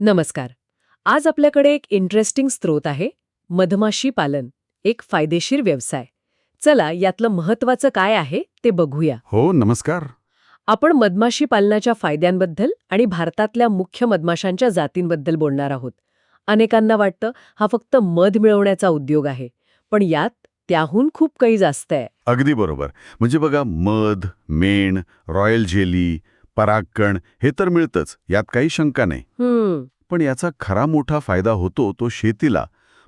नमस्कार. आज आपल्याकडे एक इंटरेस्टिंग स्रोत आहे मधमाशी पालन एक फायदेशीर व्यवसाय. चला यातलं महत्वाचं काय आहे ते बघूया. हो नमस्कार. आपण मधमाशी पालनाच्या फायद्यांबद्दल आणि भारतातल्या मुख्य मधमाशांच्या जातींबद्दल बोलणार आहोत. अनेकांना वाटतं हा फक्त मध मिळवण्याचा उद्योग आहे पण यात त्याहून खूप काही जास्त आहे. अगदी बरोबर. म्हणजे बघा मध मेण रॉयल जेली परागकण हे तर मिळतंच यात काही शंका नाही. पण याचा खरा मोठा फायदा होतो तो शेतीला.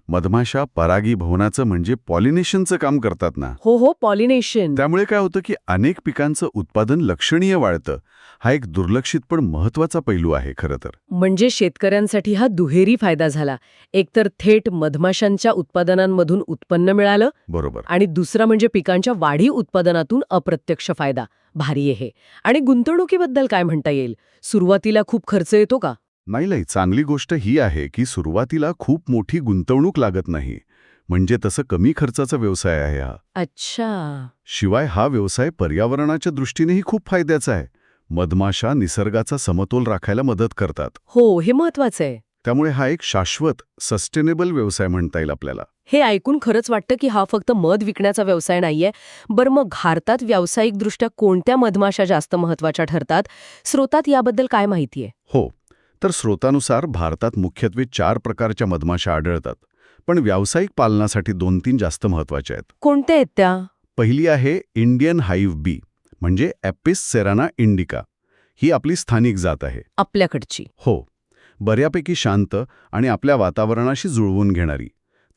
मधमाशा परागी भवनाचं म्हणजे पॉलिनेशनचं काम करतात ना. हो हो पॉलिनेशन. त्यामुळे काय होतं की अनेक पिकांचं उत्पादन लक्षणीय वाढतं. हा एक दुर्लक्षित पण महत्त्वाचा पैलू आहे खरं तर. म्हणजे शेतकऱ्यांसाठी हा दुहेरी फायदा झाला. एकतर थेट मधमाशांच्या उत्पादनांमधून उत्पन्न मिळालं बरोबर. आणि दुसरा म्हणजे पिकांच्या वाढी उत्पादनातून अप्रत्यक्ष फायदा. भारी आहे. आणि गुंतवणुकीबद्दल काय म्हणता येईल? सुरुवातीला खूप खर्च येतो का? नाही नाही. चांगली गोष्ट ही आहे की सुरुवातीला खूप मोठी गुंतवणूक लागत नाही. म्हणजे तसं कमी खर्चाचा व्यवसाय आहे हा. अच्छा. शिवाय हा व्यवसाय पर्यावरणाच्या दृष्टीनेही खूप फायद्याचा आहे. मधमाशा निसर्गाचा समतोल राखायला मदत करतात. हो हे महत्वाचं आहे. त्यामुळे हा एक शाश्वत सस्टेनेबल व्यवसाय म्हणता येईल आपल्याला. हे ऐकून खरंच वाटतं की हा फक्त मध विकण्याचा व्यवसाय नाहीये बरं मग भारतात व्यावसायिकदृष्ट्या कोणत्या मधमाशा जास्त महत्त्वाच्या ठरतात? स्रोतात याबद्दल काय माहितीये हो तर स्रोतानुसार भारतात मुख्यत्वे चार प्रकारच्या मधमाशा आढळतात पण व्यावसायिक पालनासाठी दोन तीन जास्त महत्त्वाच्या आहेत. कोणत्या आहेत त्या? पहिली आहे इंडियन हाईव्ह बी म्हणजे ॲपिस सेराना इंडिका. ही आपली स्थानिक जात आहे. आपल्याकडची. हो बऱ्यापैकी शांत आणि आपल्या वातावरणाशी जुळवून घेणारी.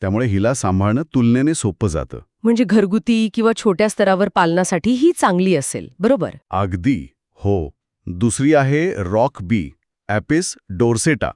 त्यामुळे हिला सांभाळणं तुलनेने सोपं जातं. म्हणजे घरगुती किंवा छोट्या स्तरावर पालनासाठी ही चांगली असेल बरोबर? अगदी. हो. दुसरी आहे रॉक बी ॲपिस डोर्सेटा.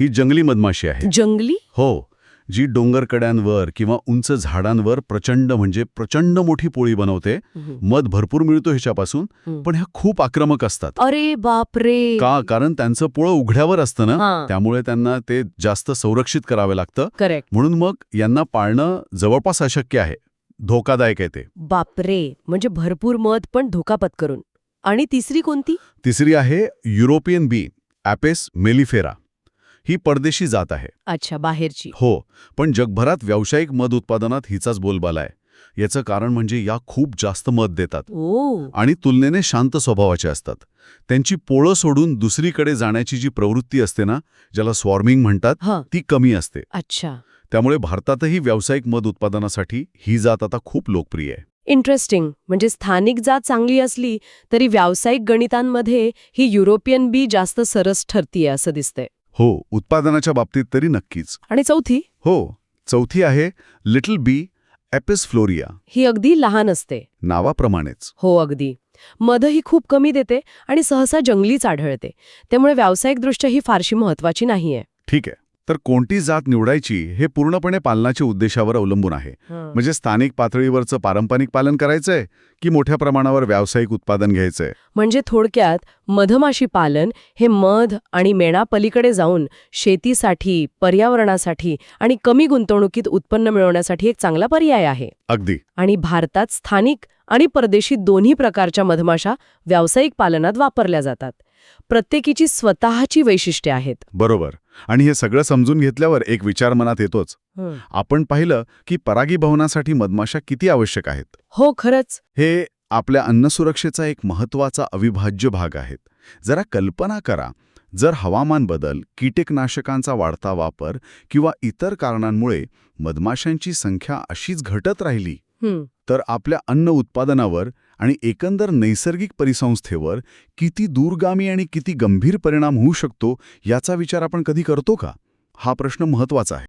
ही जंगली मधमाशी आहे. जंगली? हो. जी डोंगरकड्यांवर किंवा उंच झाडांवर प्रचंड म्हणजे प्रचंड मोठी पोळी बनवते मध भरपूर मिळतो ह्याच्यापासून. पण ह्या खूप आक्रमक असतात. अरे बापरे! का? कारण त्यांचं पोळं उघड्यावर असतं ना त्यामुळे त्यांना ते जास्त संरक्षित करावं लागतं. करेक्ट. म्हणून मग यांना पाळणं जवळपास अशक्य आहे. धोकादायक आहे ते. बापरे! म्हणजे भरपूर मध पण धोका पत्करून आणि तिसरी कोणती? तिसरी आहे युरोपियन बी ॲपेस मेलिफेरा. ही परदेशी जात आहे. अच्छा बाहेरची. हो पण जगभरात व्यावसायिक मध उत्पादनात हिचाच बोलबाला आहे. याचं कारण म्हणजे या खूप जास्त मध देतात. आणि तुलनेने शांत स्वभावाचे असतात. त्यांची पोळं सोडून दुसरीकडे जाण्याची जी प्रवृत्ती असते ना ज्याला स्वॉर्मिंग म्हणतात हा. ती कमी असते. अच्छा. त्यामुळे भारतातही व्यावसायिक मध उत्पादनासाठी ही जात आता खूप लोकप्रिय आहे. इंटरेस्टिंग म्हणजे स्थानिक जात चांगली असली तरी व्यावसायिक गणितांमध्ये ही युरोपियन बी जास्त सरस ठरतीये असं दिसतंय. हो उत्पादनाच्या बाबतीत तरी नक्कीच. आणि चौथी? हो चौथी आहे लिटल बी ॲपिस फ्लोरिया. ही अगदी लहान असते. नावाप्रमाणेच. हो अगदी. मध ही खूप कमी देते आणि सहसा जंगलीच आढळते. त्यामुळे व्यावसायिकदृष्ट्या ही फारशी महत्वाची नाहीये. ठीक आहे. तर कोणती जात निवडायची हे पूर्णपणे पालनाच्या उद्देशावर अवलंबून आहे. म्हणजे स्थानिक पातळीवरचं पारंपरिक पालन करायचंय की मोठ्या प्रमाणावर व्यावसायिक उत्पादन घ्यायचंय? म्हणजे थोडक्यात मधमाशी पालन हे मध आणि मेणापलीकडे जाऊन शेतीसाठी पर्यावरणासाठी आणि कमी गुंतवणुकीत उत्पन्न मिळवण्यासाठी एक चांगला पर्याय आहे. अगदी. आणि भारतात स्थानिक आणि परदेशी दोन्ही प्रकारच्या मधमाशा व्यावसायिक पालनात वापरल्या जातात. प्रत्येकीची स्वतःची वैशिष्ट्ये आहेत. बरोबर. आणि हे सगळं समजून घेतल्यावर एक विचार मनात येतोच. आपण पाहिलं की परागीभवनासाठी मधमाशा किती आवश्यक आहेत? हो खरंच. हे आपल्या अन्नसुरक्षेचा एक महत्त्वाचा अविभाज्य भाग आहेत. जरा कल्पना करा जर हवामान बदल कीटकनाशकांचा वाढता वापर किंवा इतर कारणांमुळे मधमाशांची संख्या अशीच घटत राहिली तर आपल्या अन्न उत्पादनावर आणि एकंदर नैसर्गिक परिसंस्थेवर किती दूरगामी आणि किती गंभीर परिणाम होऊ शकतो याचा विचार आपण कधी करतो का? हा प्रश्न महत्त्वाचा आहे.